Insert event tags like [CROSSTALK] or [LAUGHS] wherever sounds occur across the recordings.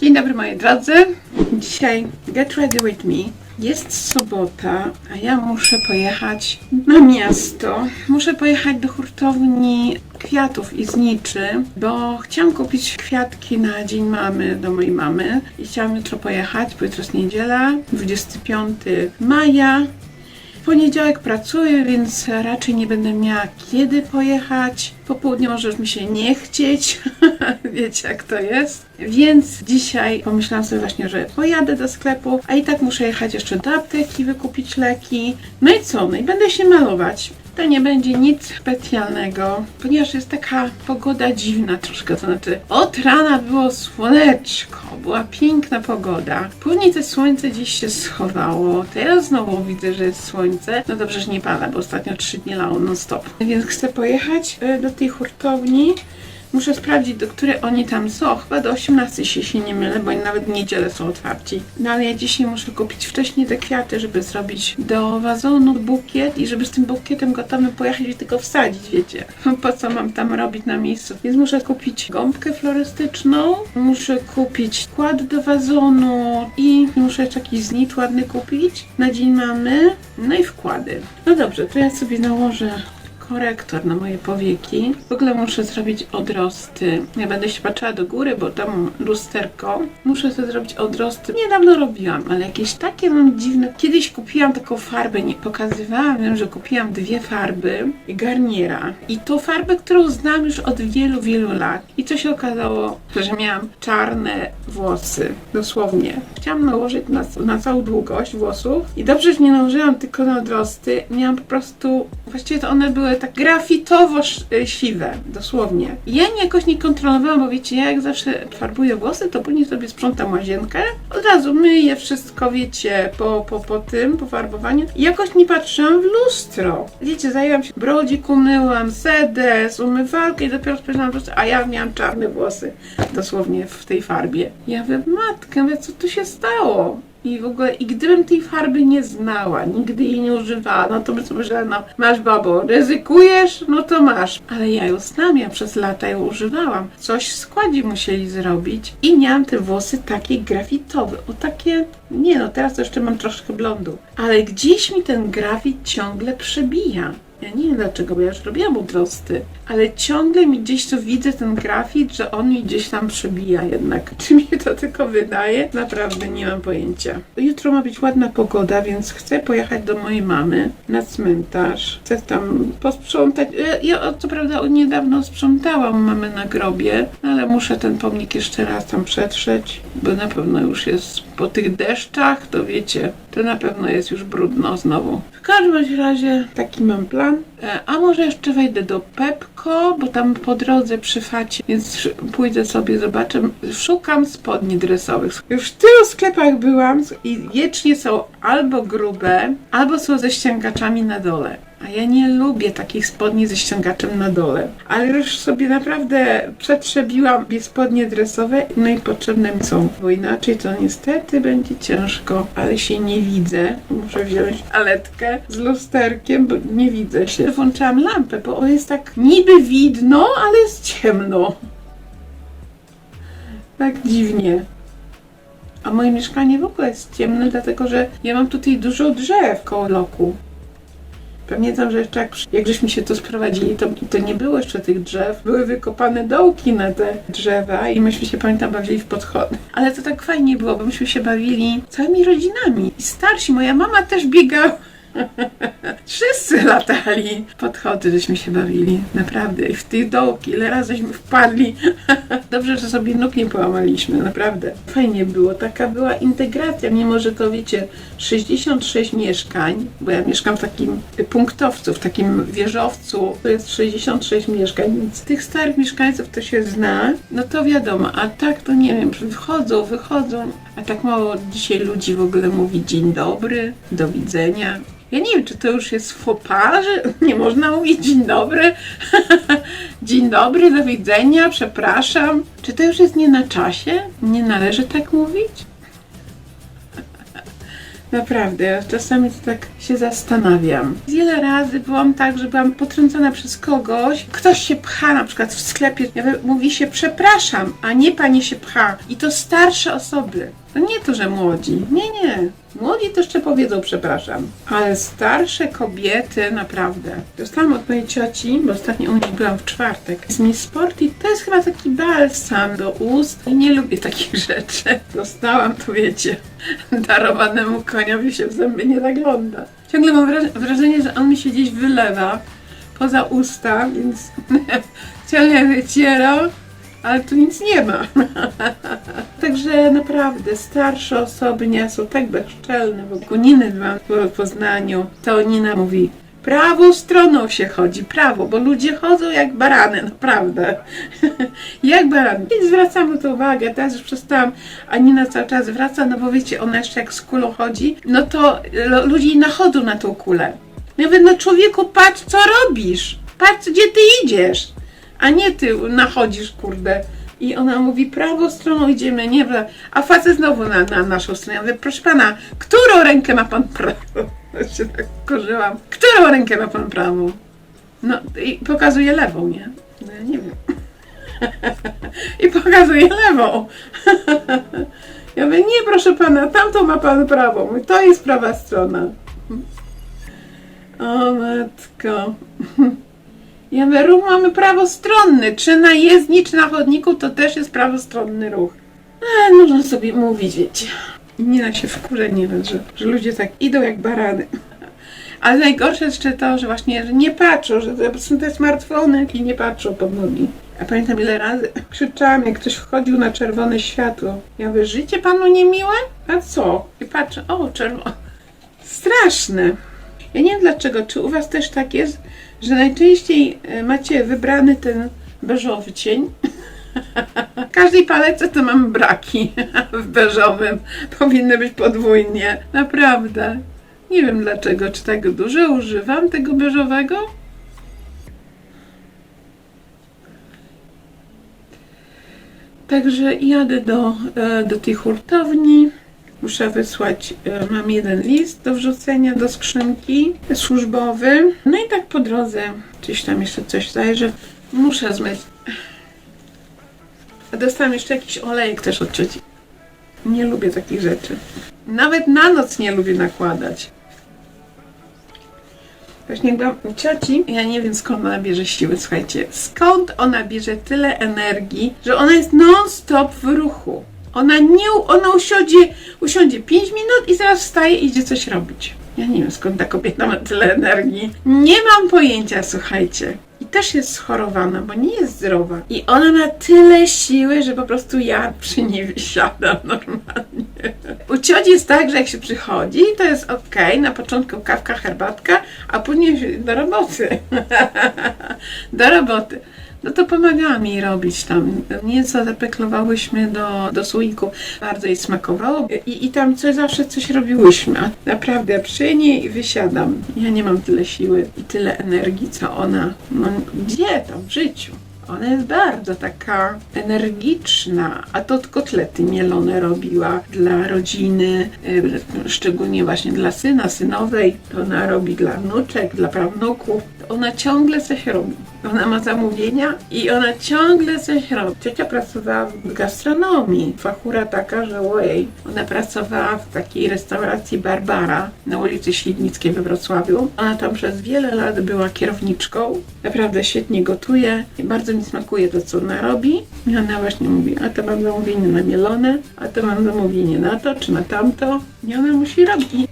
Dzień dobry moi drodzy. Dzisiaj get ready with me. Jest sobota, a ja muszę pojechać na miasto. Muszę pojechać do hurtowni kwiatów i zniczy, bo chciałam kupić kwiatki na Dzień Mamy do mojej mamy i chciałam jutro pojechać, bo jutro jest niedziela, 25 maja. W poniedziałek pracuję, więc raczej nie będę miała kiedy pojechać. Po południu może już mi się nie chcieć. [LAUGHS] Wiecie jak to jest. Więc dzisiaj pomyślałam sobie właśnie, że pojadę do sklepu, a i tak muszę jechać jeszcze do apteki, wykupić leki. No i co? No i będę się malować. To nie będzie nic specjalnego, ponieważ jest taka pogoda dziwna troszkę, to znaczy od rana było słoneczko, była piękna pogoda, później to słońce gdzieś się schowało, teraz znowu widzę, że jest słońce, no dobrze, że nie pada, bo ostatnio trzy dni lało non stop, więc chcę pojechać e, do tej hurtowni, Muszę sprawdzić, do której oni tam są. Chyba do 18 się, się nie mylę, bo nienawet w niedzielę są otwarci. No ale ja dzisiaj muszę kupić wcześniej te kwiaty, żeby zrobić do wazonu bukiet i żeby z tym bukietem gotowym pojechać i tylko wsadzić, wiecie. [LAUGHS] Po co mam tam robić na miejscu? Więc muszę kupić gąbkę florystyczną, muszę kupić kład do wazonu i muszę jeszcze jakiś znicz ładny kupić na dzień mamy. No i wkłady. No dobrze, to ja sobie nałożę korektor na moje powieki. W ogóle muszę zrobić odrosty. Ja będę się patrzyła do góry, bo tam lusterko. Muszę sobie zrobić odrosty. Niedawno robiłam, ale jakieś takie mam dziwne. Kiedyś kupiłam taką farbę, nie pokazywałam, wiem, że kupiłam dwie farby Garniera. I to farbę, którą znam już od wielu, wielu lat. I co się okazało, że miałam czarne włosy. Dosłownie. Chciałam nałożyć na, na całą długość włosów. I dobrze, że nie nałożyłam tylko na odrosty. Miałam po prostu, właściwie to one były tak grafitowo sz- y, dosłownie. Ja nie jakoś nie kontrolowałam, bo wiecie, ja jak zawsze farbuję włosy, to później sobie sprzątam łazienkę, od razu myję wszystko, wiecie, po, po, po tym, po farbowaniu. Jakoś nie patrzyłam w lustro. Wiecie, zajęłam się brodzik, umyłam, sedes, umywalkę i dopiero spojrzałam a ja miałam czarne włosy, dosłownie w tej farbie. Ja mówię, matkę, mówię, co tu się stało? I w ogóle, i gdybym tej farby nie znała, nigdy jej nie używała, no to bym sobie myślała, no masz babo, ryzykujesz, no to masz. Ale ja ją znam, ja przez lata ją używałam. Coś w składzie musieli zrobić i miałam te włosy takie grafitowe, o takie, nie no, teraz jeszcze mam troszkę blondu. Ale gdzieś mi ten grafit ciągle przebija. Ja nie wiem dlaczego, bo ja już robiłam odrosty, ale ciągle mi gdzieś tu widzę ten grafit, że on mi gdzieś tam przebija jednak. [LAUGHS] Czy mi to tylko wydaje? Naprawdę nie mam pojęcia. Jutro ma być ładna pogoda, więc chcę pojechać do mojej mamy na cmentarz. Chcę tam posprzątać. Ja, ja co prawda niedawno sprzątałam mamy na grobie, ale muszę ten pomnik jeszcze raz tam przetrzeć, bo na pewno już jest po tych deszczach, to wiecie, to na pewno jest już brudno znowu. W każdym razie taki mam plan. E, A może jeszcze wejdę do Pepko, bo tam po drodze przy facie, więc pójdę sobie, zobaczę. Szukam spodni dresowych. Już w tylu sklepach byłam i wiecznie są albo grube, albo są ze ściągaczami na dole. A ja nie lubię takich spodni ze ściągaczem na dole. Ale już sobie naprawdę przetrzebiłam spodnie dresowe, no i potrzebne mi są. Bo inaczej to niestety będzie ciężko, ale się nie widzę. Muszę wziąć aletkę z lusterkiem, bo nie widzę się. Włączyłam lampę, bo jest tak niby widno, ale jest ciemno. Tak dziwnie. A moje mieszkanie w ogóle jest ciemne, dlatego że ja mam tutaj dużo drzew koło loku. Pamiętam, że jeszcze jak, jak żeśmy się tu sprowadzili, to, to nie było jeszcze tych drzew. Były wykopane dołki na te drzewa i myśmy się, pamiętam, bawili w podchody. Ale to tak fajnie było, bo myśmy się bawili całymi rodzinami. I starsi, moja mama też biegała. [LAUGHS] Wszyscy latali. Podchody, żeśmy się bawili. Naprawdę. I w tych dołki, ile razy żeśmy wpadli. [LAUGHS] Dobrze, że sobie nóg nie połamaliśmy. Naprawdę. Fajnie było. Taka była integracja, mimo że to wiecie, 66 mieszkań, bo ja mieszkam w takim punktowcu, w takim wieżowcu, to jest 66 mieszkań, więc tych starych mieszkańców to się zna, no to wiadomo, a tak to nie wiem, wychodzą, wychodzą, a tak mało dzisiaj ludzi w ogóle mówi dzień dobry, do widzenia. Ja nie wiem, czy to już jest pas, [LAUGHS] że nie można mówić dzień dobry. [LAUGHS] dzień dobry, do widzenia, przepraszam. Czy to już jest nie na czasie? Nie należy tak mówić? Naprawdę, czasami tak się zastanawiam. Wiele razy byłam tak, że byłam potrącona przez kogoś. Ktoś się pcha, na przykład w sklepie, mówi się przepraszam, a nie pani się pcha. I to starsze osoby. To nie to, że młodzi. Nie, nie. Młodzi to jeszcze powiedzą przepraszam. Ale starsze kobiety naprawdę. Dostałam od mojej cioci, bo ostatnio u niej byłam w czwartek. Z Miss to jest chyba taki balsam do ust. I nie lubię takich [LAUGHS] rzeczy. Dostałam, to wiecie, darowanemu koniowi się w zęby nie zagląda. Ciągle mam wraż- wrażenie, że on mi się gdzieś wylewa poza usta, więc [LAUGHS] ciągle wycieram, ale tu nic nie ma. [LAUGHS] Także naprawdę starsze osoby nie są tak bezczelne, bo u Niny byłam w Poznaniu, to Nina mówi prawą stroną się chodzi, prawo, bo ludzie chodzą jak barany, naprawdę. [LAUGHS] jak barany. I zwracam na to uwagę, teraz już przestałam, a Nina cały czas wraca, no bo wiecie, ona jeszcze jak z kulą chodzi, no to ludzie nachodzą na tą kulę. Ja mówię, no człowieku, patrz co robisz, patrz gdzie ty idziesz, a nie ty nachodzisz, kurde. I ona mówi, prawą stroną idziemy, nie, pra- a facet znowu na, na naszą stronę. Ja mówię, proszę pana, którą rękę ma pan prawą? [LAUGHS] Się tak korzyłam. Którą rękę ma pan prawą? No i pokazuje lewą, nie? No ja nie wiem. [LAUGHS] I pokazuje lewą. [LAUGHS] Ja mówię, nie proszę pana, tamtą ma pan prawą. To jest prawa strona. O matko. Ja mówię, ruch mamy prawostronny. Czy na jezdni, czy na chodniku, to też jest prawostronny ruch. Ale można sobie mówić, wiecie. Nie da się wkurza nieraz, że, że ludzie tak idą jak barany. Ale najgorsze jeszcze to, że właśnie że nie patrzą, że są te smartfony i nie patrzą pod nogi. A pamiętam ile razy krzyczałam, jak ktoś wchodził na czerwone światło. Ja mówię, życie panu niemiłe? A co? I patrzę, o, czerwone. Straszne. Ja nie wiem dlaczego, czy u was też tak jest, że najczęściej e, macie wybrany ten beżowy cień. W każdej palece to mam braki w beżowym. Powinny być podwójnie. Naprawdę. Nie wiem dlaczego, czy tak dużo używam tego beżowego? Także jadę do, e, do tej hurtowni. Muszę wysłać, e, mam jeden list do wrzucenia do skrzynki służbowy. No i tak po drodze gdzieś tam jeszcze coś zajrzę. Muszę zmyć. Dostałam jeszcze jakiś olejek też od cioci. Nie lubię takich rzeczy. Nawet na noc nie lubię nakładać. Właśnie byłam u cioci, ja nie wiem skąd ona bierze siły, słuchajcie. Skąd ona bierze tyle energii, że ona jest non-stop w ruchu. Ona nie, ona usiądzie, usiądzie 5 minut i zaraz wstaje i idzie coś robić. Ja nie wiem skąd ta kobieta ma tyle energii. Nie mam pojęcia, słuchajcie. I też jest schorowana, bo nie jest zdrowa. I ona ma tyle siły, że po prostu ja przy niej wysiadam [LAUGHS] normalnie. U cioci jest tak, że jak się przychodzi, to jest ok, na początku kawka, herbatka, a później do roboty. [LAUGHS] do roboty. No to pomagałam jej robić tam. Mięso zapeklowałyśmy do, do słoiku. Bardzo jej smakowało i, i tam coś, zawsze coś robiłyśmy. Naprawdę, przy niej wysiadam. Ja nie mam tyle siły i tyle energii, co ona. No, gdzie tam w życiu? Ona jest bardzo taka energiczna, a to kotlety mielone robiła dla rodziny, y, szczególnie właśnie dla syna, synowej. To ona robi dla wnuczek, dla prawnuków. Ona ciągle coś robi. Ona ma zamówienia i ona ciągle coś robi. Ciocia pracowała w gastronomii. Fachura taka, że ojej. Ona pracowała w takiej restauracji Barbara na ulicy Świdnickiej we Wrocławiu. Ona tam przez wiele lat była kierowniczką. Naprawdę świetnie gotuje i bardzo mi smakuje to, co ona robi. I ona właśnie mówi, a to mam zamówienie na mielone, a to mam zamówienie na to, czy na tamto. I ona musi robić. I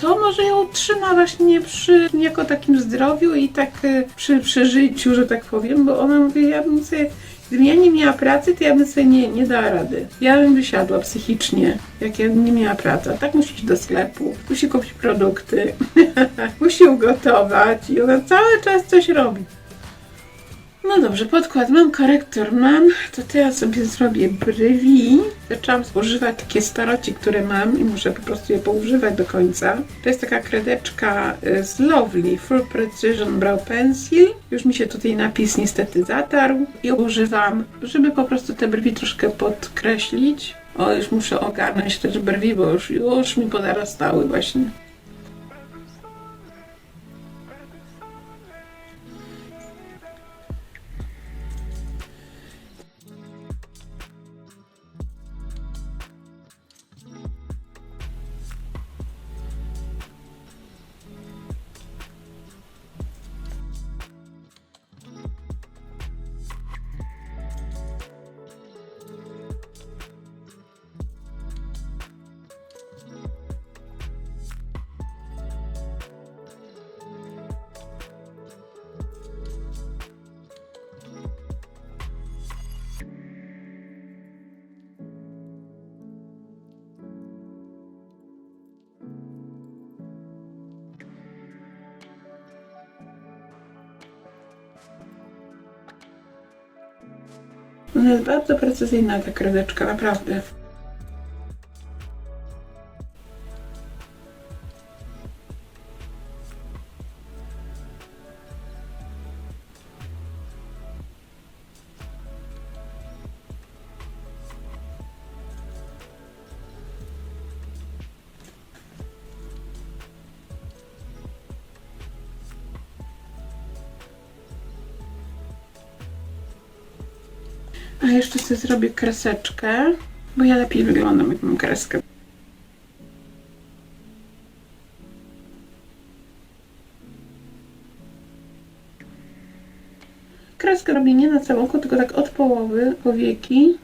to może ją trzyma właśnie przy jako takim zdrowiu i tak e, przy, przy życiu, że tak powiem, bo ona mówi, ja bym sobie, gdybym ja nie miała pracy, to ja bym sobie nie, nie dała rady. Ja bym wysiadła psychicznie, jak ja nie miała pracy. Tak musi iść do sklepu, musi kupić produkty, [LAUGHS] musi ugotować i ona cały czas coś robi. No dobrze, podkład mam, korektor mam, to teraz sobie zrobię brwi. Zaczęłam używać takie staroci, które mam i muszę po prostu je poużywać do końca. To jest taka kredeczka y, z Lovely Full Precision Brow Pencil. Już mi się tutaj napis niestety zatarł i używam, żeby po prostu te brwi troszkę podkreślić. O, już muszę ogarnąć też brwi, bo już, już mi podarastały właśnie. Ona jest bardzo precyzyjna ta kredeczka, naprawdę. A jeszcze sobie zrobię kreseczkę, bo ja lepiej wyglądam jak mam kreskę. Kreskę robię nie na oko, tylko tak od połowy powieki.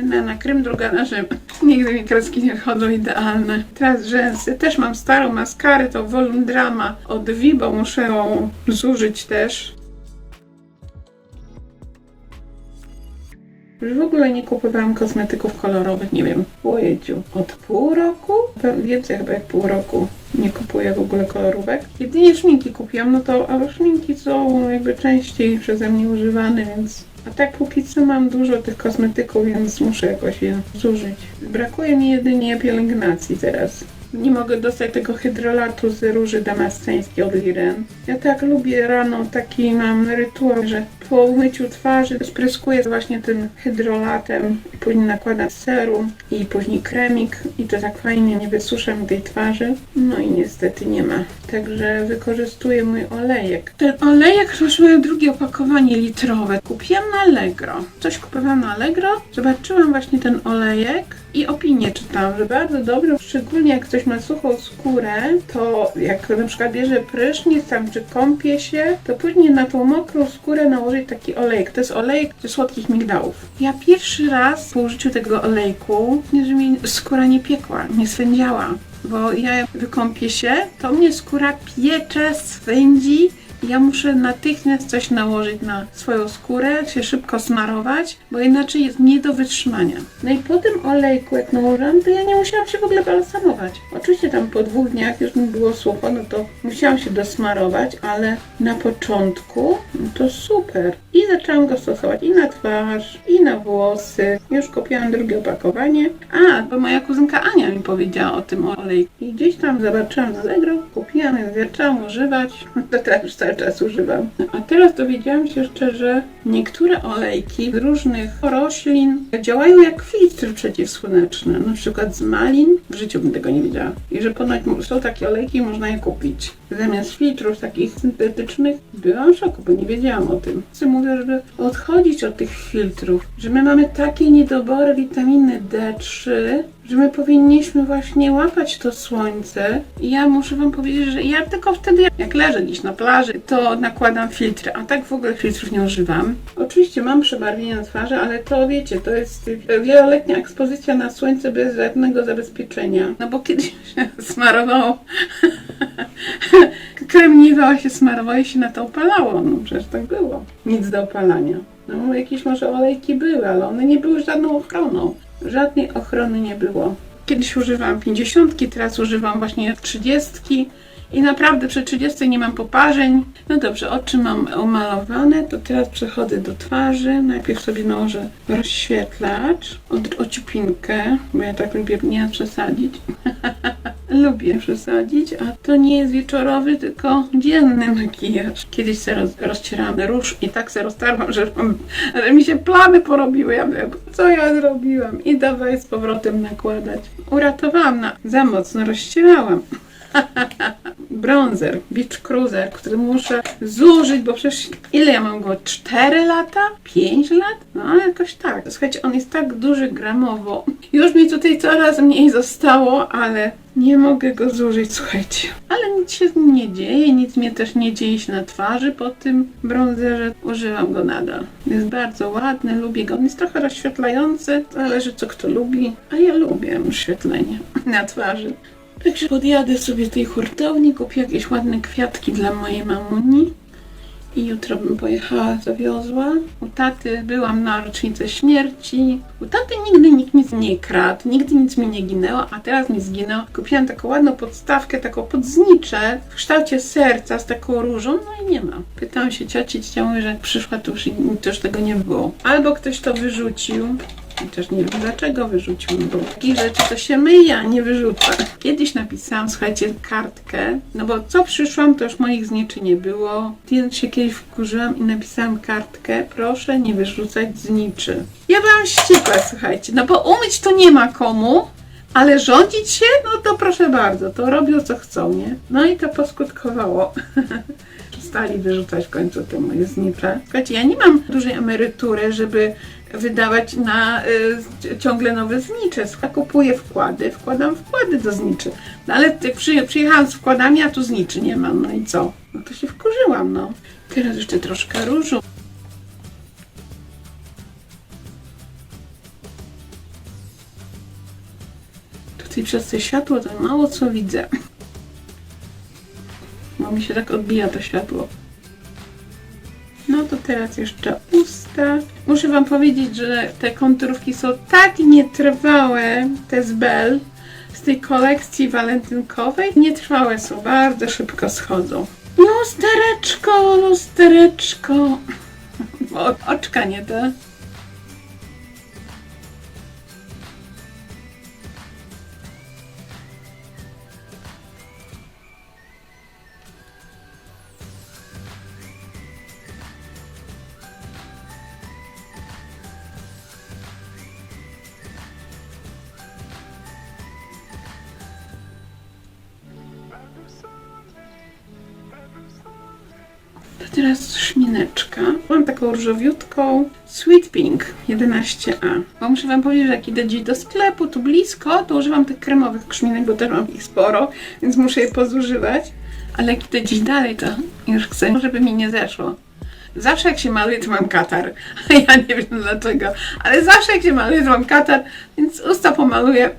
Jedna na krem, druga na rzym. Nigdy mi kreski nie wychodzą idealne. Teraz rzęsy. Też mam starą maskarę, to Volundrama od Vibo. Muszę ją zużyć też. Już w ogóle nie kupowałam kosmetyków kolorowych, nie wiem, ojeciu, od pół roku? Więcej chyba jak pół roku nie kupuję w ogóle kolorówek. Jedynie szminki kupiłam, no to ale szminki są jakby częściej przeze mnie używane, więc... A tak póki co mam dużo tych kosmetyków, więc muszę jakoś je zużyć. Brakuje mi jedynie pielęgnacji teraz. Nie mogę dostać tego hydrolatu z róży damasceńskiej od Liren. Ja tak lubię rano, taki mam rytuał, że po umyciu twarzy spryskuję właśnie tym hydrolatem później nakładam serum i później kremik i to tak fajnie nie wysusza mi tej twarzy. No i niestety nie ma. Także wykorzystuję mój olejek. Ten olejek to moje drugie opakowanie litrowe. Kupiłam na Allegro. Coś kupowałam na Allegro. Zobaczyłam właśnie ten olejek i opinię czytałam, że bardzo dobry, szczególnie jak ktoś ma suchą skórę, to jak na przykład bierze prysznic tam czy kąpie się, to później na tą mokrą skórę nałożyć taki olejek. To jest olejek ze słodkich migdałów. Ja pierwszy raz po użyciu tego olejku, że mi skóra nie piekła, nie swędziała. Bo ja jak wykąpię się, to mnie skóra piecze, swędzi ja muszę natychmiast coś nałożyć na swoją skórę, się szybko smarować, bo inaczej jest nie do wytrzymania. No i po tym olejku, jak nałożyłam, to ja nie musiałam się w ogóle balsamować. Oczywiście tam po dwóch dniach już mi było sucho, no to musiałam się dosmarować, ale na początku no to super. I zaczęłam go stosować i na twarz, i na włosy. Już kupiłam drugie opakowanie. A, bo moja kuzynka Ania mi powiedziała o tym olejku. I gdzieś tam zobaczyłam na Allegro, kupiłam, więc zaczęłam używać. [LAUGHS] To teraz cały czas używam. A teraz dowiedziałam się jeszcze, że niektóre olejki z różnych roślin działają jak filtry przeciwsłoneczne. Na przykład z malin. W życiu bym tego nie wiedziała. I że ponoć są takie olejki można je kupić. Zamiast filtrów takich syntetycznych byłam w szoku, bo nie wiedziałam o tym. Wszyscy mówią, żeby odchodzić od tych filtrów, że my mamy takie niedobory witaminy D3, że my powinniśmy właśnie łapać to słońce. I ja muszę wam powiedzieć, że ja tylko wtedy, jak leżę gdzieś na plaży, to nakładam filtry, a tak w ogóle filtrów nie używam. Oczywiście mam przebarwienie na twarzy, ale to wiecie, to jest wieloletnia ekspozycja na słońce bez żadnego zabezpieczenia. No bo kiedyś [LAUGHS] się smarowało [LAUGHS] kremniwała się, smarowała i się na to opalało. No przecież tak było. Nic do opalania. No jakieś może olejki były, ale one nie były żadną ochroną. Żadnej ochrony nie było. Kiedyś używałam 50, teraz używam właśnie 30 i naprawdę przy 30 nie mam poparzeń. No dobrze, oczy mam umalowane, to teraz przechodzę do twarzy. Najpierw sobie nałożę rozświetlacz, ociupinkę, bo ja tak lubię nie przesadzić. [LAUGHS] lubię przesadzić, a to nie jest wieczorowy, tylko dzienny makijaż. Kiedyś se roz, rozcierałam róż i tak se roztarłam, że, że mi się plamy porobiły. Ja mówię, co ja zrobiłam? I dawaj z powrotem nakładać. Uratowałam, na, za mocno rozcierałam. [LAUGHS] Bronzer, Beach Cruiser, który muszę zużyć, bo przecież ile ja mam go? 4 lata? 5 lat? No jakoś tak. Słuchajcie, on jest tak duży gramowo. Już mi tutaj coraz mniej zostało, ale nie mogę go zużyć, słuchajcie. Ale nic się z nim nie dzieje, nic mnie też nie dzieje się na twarzy po tym bronzerze. Używam go nadal. Jest bardzo ładny, lubię go. On jest trochę rozświetlający, zależy co kto lubi, a ja lubię oświetlenie na twarzy. Także podjadę sobie do tej hurtowni, kupię jakieś ładne kwiatki dla mojej mamuni. I jutro bym pojechała, zawiozła. U taty byłam na rocznicę śmierci. U taty nigdy nikt nic nie kradł, nigdy nic mi nie ginęło, a teraz mi zginęło. Kupiłam taką ładną podstawkę, taką podzniczę w kształcie serca z taką różą, no i nie ma. Pytałam się cioci, ciocia mówi, że przyszła, to już, to już tego nie było. Albo ktoś to wyrzucił, Chociaż nie wiem dlaczego wyrzucił, bo takich rzeczy to się myje, a nie wyrzuca. Kiedyś napisałam, słuchajcie, kartkę, no bo co przyszłam, to już moich zniczy nie było. Więc się kiedyś wkurzyłam i napisałam kartkę, proszę nie wyrzucać zniczy. Ja byłam wściekła, słuchajcie, no bo umyć to nie ma komu, ale rządzić się, no to proszę bardzo, to robią co chcą, nie? No i to poskutkowało. [LAUGHS] Przestali wyrzucać w końcu te moje znicze. Słuchajcie, ja nie mam dużej emerytury, żeby wydawać na y, ciągle nowe znicze. Ja kupuję wkłady, wkładam wkłady do zniczy. No ale jak przy, przyjechałam z wkładami, a tu zniczy nie mam, no i co? No to się wkurzyłam, no. Teraz jeszcze troszkę różu. Tutaj przez to światło to mało co widzę. Bo mi się tak odbija to światło. To teraz jeszcze usta. Muszę Wam powiedzieć, że te konturówki są tak nietrwałe, te z Bell, z tej kolekcji walentynkowej. Nietrwałe są, bardzo szybko schodzą. Lustereczko, lustereczko. [LAUGHS] O, oczka nie te. Teraz szmineczka. Mam taką różowiutką Sweet Pink 11A. Bo muszę Wam powiedzieć, że jak idę gdzieś do sklepu, tu blisko, to używam tych kremowych szminek, bo też mam ich sporo, więc muszę je pozużywać. Ale jak idę gdzieś dalej, to już chcę, żeby mi nie zeszło. Zawsze jak się maluję, to mam katar. [LAUGHS] Ja nie wiem dlaczego, ale zawsze jak się maluję, to mam katar, więc usta pomaluję.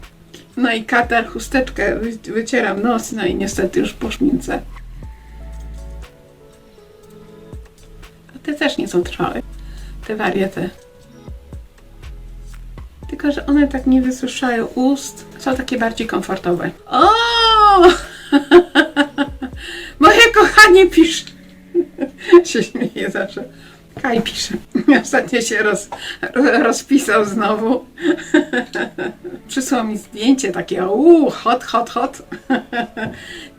No i katar, chusteczkę, wy- wycieram nos, no i niestety już po szmince. Te też nie są trwałe. Te wariety. Tylko, że one tak nie wysuszają ust. Są takie bardziej komfortowe. O! [LAUGHS] Moje kochanie pisze. [LAUGHS] się śmieje zawsze. Kaj pisze. [LAUGHS] Ostatnio się roz, rozpisał znowu. Przysłał mi zdjęcie takie, uuu, hot, hot, hot.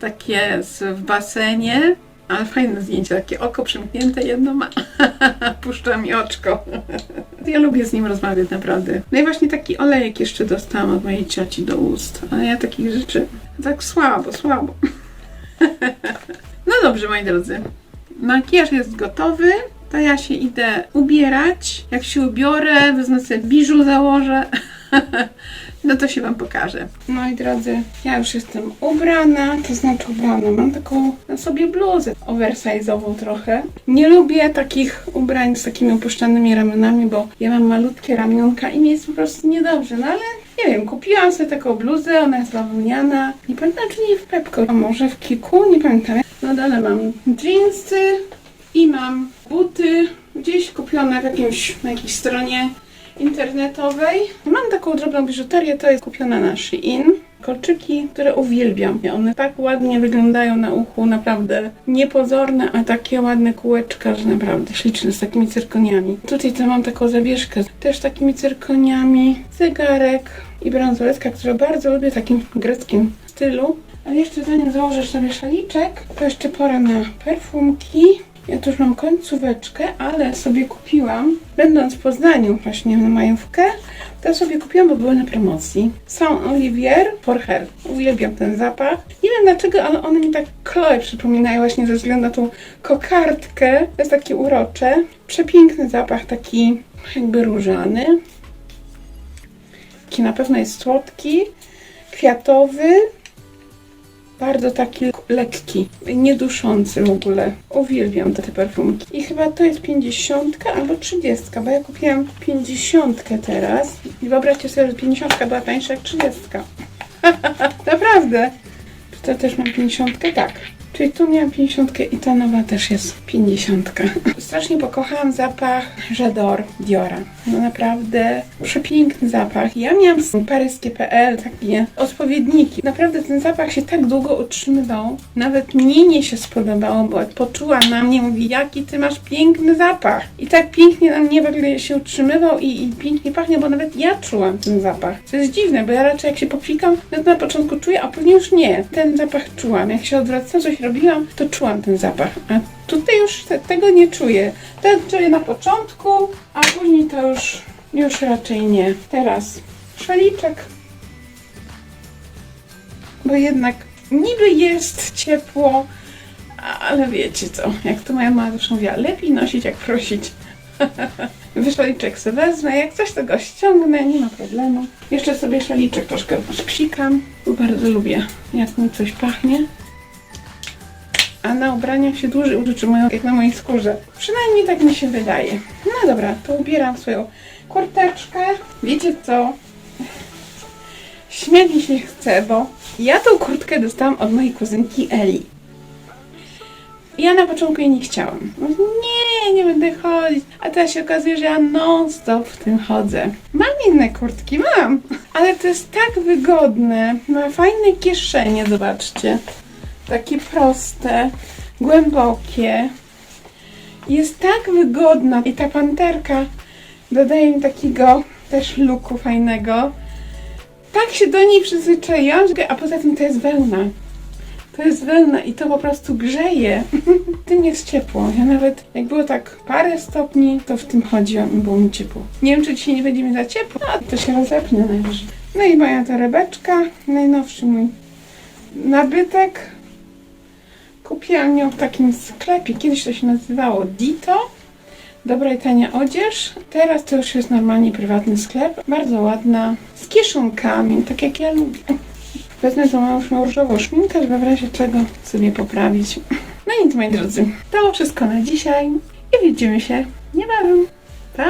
takie w basenie. Ale fajne zdjęcie, takie oko przymknięte, jedno ma. [LAUGHS] Puszcza mi oczko. [LAUGHS] ja lubię z nim rozmawiać, naprawdę. No i właśnie taki olejek jeszcze dostałam od mojej cioci do ust. Ale ja takich rzeczy tak słabo, słabo. [LAUGHS] no dobrze, moi drodzy. Makijaż jest gotowy. To ja się idę ubierać. Jak się ubiorę, wezmę sobie biżu, założę. No to się Wam pokażę. Moi drodzy, ja już jestem ubrana, to znaczy ubrana. Mam taką na sobie bluzę oversize'ową trochę. Nie lubię takich ubrań z takimi opuszczanymi ramionami, bo ja mam malutkie ramionka i mi jest po prostu niedobrze. No ale nie wiem, kupiłam sobie taką bluzę, ona jest bawełniana. Nie pamiętam, czy nie w Pepko, a może w Kiku, nie pamiętam. Na dole mam jeansy i mam buty gdzieś kupione w jakimś, na jakiejś stronie internetowej. Mam taką drobną biżuterię, to jest kupiona na Shein. Kolczyki, które uwielbiam. One tak ładnie wyglądają na uchu, naprawdę niepozorne, a takie ładne kółeczka, że naprawdę śliczne, z takimi cyrkoniami. Tutaj to mam taką zawieszkę, też takimi cyrkoniami, zegarek i bransoletka, którą bardzo lubię w takim greckim stylu. Ale jeszcze zanim założę sobie szaliczek, to jeszcze pora na perfumki. Ja tu już mam końcóweczkę, ale sobie kupiłam, będąc w Poznaniu właśnie na majówkę, to sobie kupiłam, bo były na promocji. Są Olivier for Her. Uwielbiam ten zapach. Nie wiem dlaczego, ale one mi tak Chloe przypominają właśnie ze względu na tą kokardkę. To jest takie urocze. Przepiękny zapach, taki jakby różany. Taki na pewno jest słodki, kwiatowy, bardzo taki lekki, nieduszący w ogóle. Uwielbiam te, te perfumki. I chyba to jest 50 albo 30, bo ja kupiłam 50 teraz. I wyobraźcie sobie, że 50 była tańsza jak 30. [LAUGHS] Naprawdę. Czy to też mam 50? Tak. Czyli tu miałam 50 i ta nowa też jest 50. [LAUGHS] Strasznie pokochałam zapach J'adore Diora. No naprawdę przepiękny zapach. Ja miałam z paryskie.pl takie odpowiedniki. Naprawdę ten zapach się tak długo utrzymywał. Nawet mnie nie się spodobało, bo poczuła na mnie, mówi, jaki ty masz piękny zapach. I tak pięknie na mnie w ogóle się utrzymywał i, i pięknie pachnie, bo nawet ja czułam ten zapach. Co jest dziwne, bo ja raczej jak się popsikam, no to na początku czuję, a później już nie. Ten zapach czułam. Jak się odwracam, coś robiłam, to czułam ten zapach. A tutaj już te, tego nie czuję. Ten czuję na początku, a później to już, już raczej nie. Teraz szaliczek. Bo jednak niby jest ciepło, ale wiecie co, jak to moja mama zawsze mówiła, lepiej nosić jak prosić. [LAUGHS] Szaliczek sobie wezmę, jak coś to go ściągnę, nie ma problemu. Jeszcze sobie szaliczek troszkę psikam, bo bardzo lubię, jak mi coś pachnie. A na ubraniach się dłużej utrzymują, jak na mojej skórze. Przynajmniej tak mi się wydaje. No dobra, to ubieram swoją kurteczkę. Wiecie co? Śmiać mi się chce, bo ja tą kurtkę dostałam od mojej kuzynki Eli. Ja na początku jej nie chciałam. Nie, nie będę chodzić. A teraz się okazuje, że ja non-stop w tym chodzę. Mam inne kurtki, mam. Ale to jest tak wygodne. Ma fajne kieszenie, zobaczcie. Takie proste, głębokie. Jest tak wygodna. I ta panterka dodaje mi takiego też luku fajnego. Tak się do niej przyzwyczaiłam, a poza tym to jest wełna. To jest wełna i to po prostu grzeje. [LAUGHS] tym jest ciepło. Ja nawet jak było tak parę stopni, to w tym chodziłam i było mi ciepło. Nie wiem, czy dzisiaj nie będzie mi za ciepło, a to się rozepnie najwyżej. No i moja torebeczka, najnowszy mój nabytek. Kupiłam ją w takim sklepie, kiedyś to się nazywało Dito. Dobra i tania odzież. Teraz to już jest normalnie prywatny sklep. Bardzo ładna, z kieszonkami, tak jak ja lubię. Wezmę tą małą różową szminkę, żeby w razie czego sobie poprawić. No nic, moi drodzy. To wszystko na dzisiaj i widzimy się niebawem. Pa!